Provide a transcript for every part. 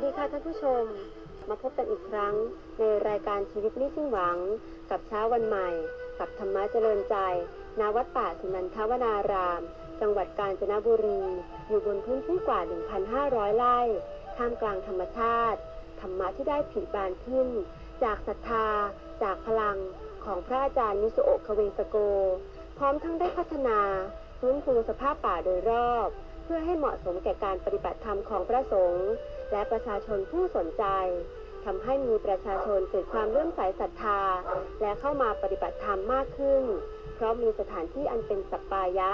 วัสดีค่ะท่านผู้ชม มาพบกันอีกครั้งในรายการชีวิตไม่สิ้นหวัง กับเช้าวันใหม่ กับธรรมะเจริญใจณวัดป่าสุนันทวนาราม จังหวัดกาญจนบุรี อยู่บนพื้นที่กว่า 1,500 ไร่ท่ามกลางธรรมชาติ ธรรมะที่ได้ผลิบานขึ้น จากศรัทธา จากพลังของพระอาจารย์นิสุโอะคเวงสโก พร้อมทั้งได้พัฒนาฟื้นฟูสภาพป่าโดยรอบ เพื่อให้เหมาะสมแก่การปฏิบัติธรรมของพระสงฆ์ และประชาชนผู้สนใจทำให้มีประชาชนเกิดความเลื่อมใสศรัทธา และเข้ามาปฏิบัติธรรมมากขึ้น เพราะมีสถานที่อันเป็นสัปปายะ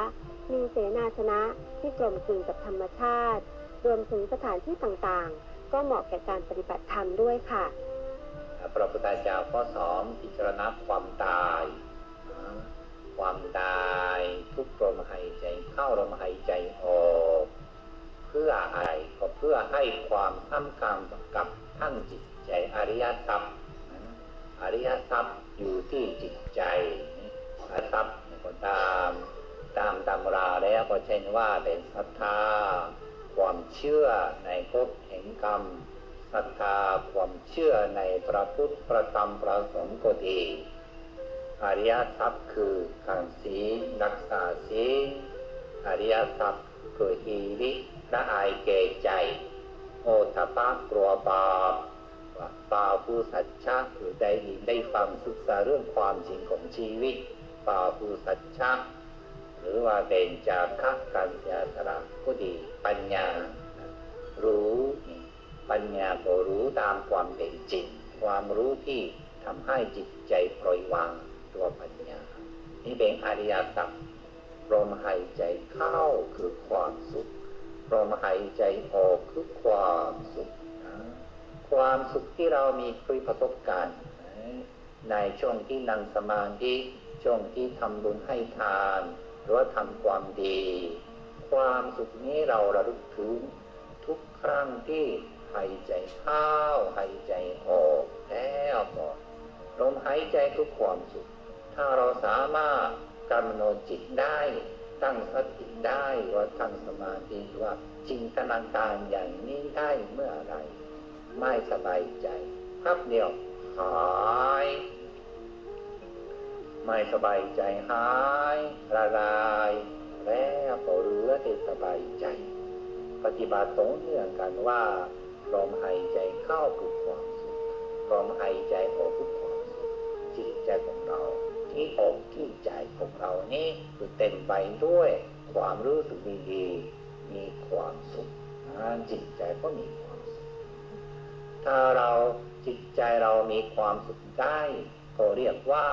มีเสนาสนะที่กลมกลืนกับธรรมชาติ รวมถึงสถานที่ต่างๆ ก็เหมาะแก่การปฏิบัติธรรมด้วยค่ะพระพุทธเจ้าก็สอนพิจารณาความตาย ความตาย ทุกลมหายใจเข้าลมหายใจออก พื่ออะไรก็เพื่อให้ความสำคัญกับทั้งจิตใจอริยทรัพย์อริยทรัพย์อยู่ที่จิตใจอริยทรัพย์ก็ตามตามตำราแล้วก็เช่นว่าเป็นศรัทธาความเชื่อในกฎแห่งกรรมศรัทธาความเชื่อในพระพุทธพระธรรมพระสงฆ์ก็ดีอริยทรัพย์คือการศีลรักษาศีลอริยทรัพย์คือฮีริ ละอายเกรงใจ โอทปะกลัวบาปปาผู้สัจฉะคือได้ยินได้ฟังศึกษาเรื่องความจริงของชีวิตปาผู้สัจฉะหรือว่าเป็นจากขักัญญาตระก็ดีปัญญา รู้ปัญญาก็รู้ตามความเป็นจริงความรู้ที่ทำให้จิตใจปล่อยวางตัวปัญญา นี่เป็นอริยสัจลมหายใจเข้าคือความสุข ลมหายใจออกคือความสุข ความสุขที่เรามีเคยประสบการณ์ ในช่วงที่นั่งสมาธิช่วงที่ทำบุญให้ทาน หรือว่าทำความดี ความสุขนี้เราระลึกถึงทุกครั้งที่หายใจเข้าหายใจออกแล้วก็ลมหายใจคือความสุข ถ้าเราสามารถกำหนดจิตได้ ตั้งสติได้ว่าทำสมาธิว่าจินตนาการอย่างนี้ได้เมื่อไร ไม่สบายใจพับเดียวหายไม่สบายใจหายละลายแล้วก็เหลือแต่สบายใจ ปฏิบัติตรงเนื่องกันว่าลมหายใจเข้าคือความสุขลมหายใจออกคือความสุขจิตใจของเรา ที่อกที่ใจของเรานี่คือเต็มไปด้วยความรู้สึกดีๆมีความสุขจิตใจก็มีความสุข ถ้าเราจิตใจเรามีความสุขได้ ก็เรียกว่า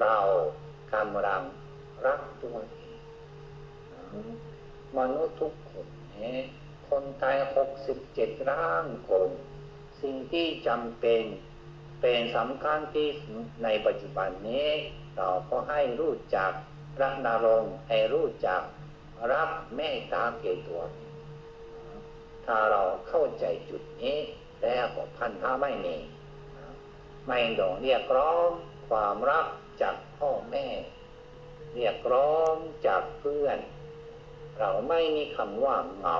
เรากำลังรักตัวเองมนุษย์ทุกคนเนี่ยคนไทย67ล้านคน สิ่งที่จำเป็น เป็นสำคัญที่ในปัจจุบันนี้เราก็ให้รู้จักรักนรงค์ให้รู้จักรักแม่ตาเกตัว ถ้าเราเข้าใจจุดนี้แล้วก็พันธะไม่มีไม่ต้องเรียกร้องความรักจากพ่อแม่ เรียกร้องจากเพื่อน เราไม่มีคำว่าเหงา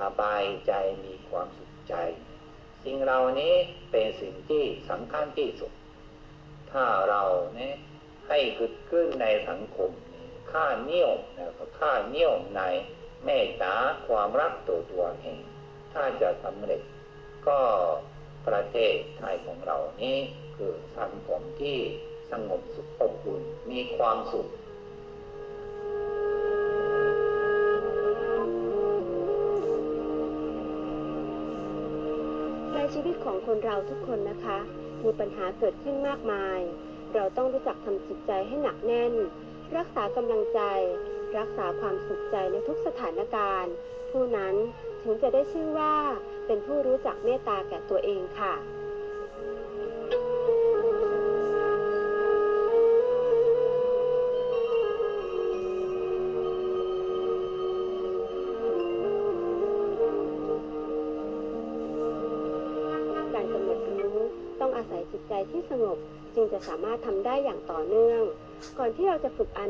สบายใจมีความสุขใจ สิ่งเหล่านี้เป็นสิ่งที่สำคัญที่สุด ถ้าเราเนี่ยให้เกิดขึ้นในสังคมค่าเนิ่ยวแล้วก็ค่าเนิ่ยวในเมตตาความรักตัวตัวเองถ้าจะสำเร็จก็ประเทศไทยของเรานี้คือสังคมที่สงบสุขอบอุ่นมีความสุข ชีวิตของคนเราทุกคนนะคะ มีปัญหาเกิดขึ้นมากมาย เราต้องรู้จักทำจิตใจให้หนักแน่น รักษากำลังใจ รักษาความสุขใจในทุกสถานการณ์ ผู้นั้นถึงจะได้ชื่อว่าเป็นผู้รู้จักเมตตาแก่ตัวเองค่ะ อาศัยจิตใจที่สงบจึงจะสามารถทำได้อย่างต่อเนื่อง ก่อนที่เราจะฝึกอ่าน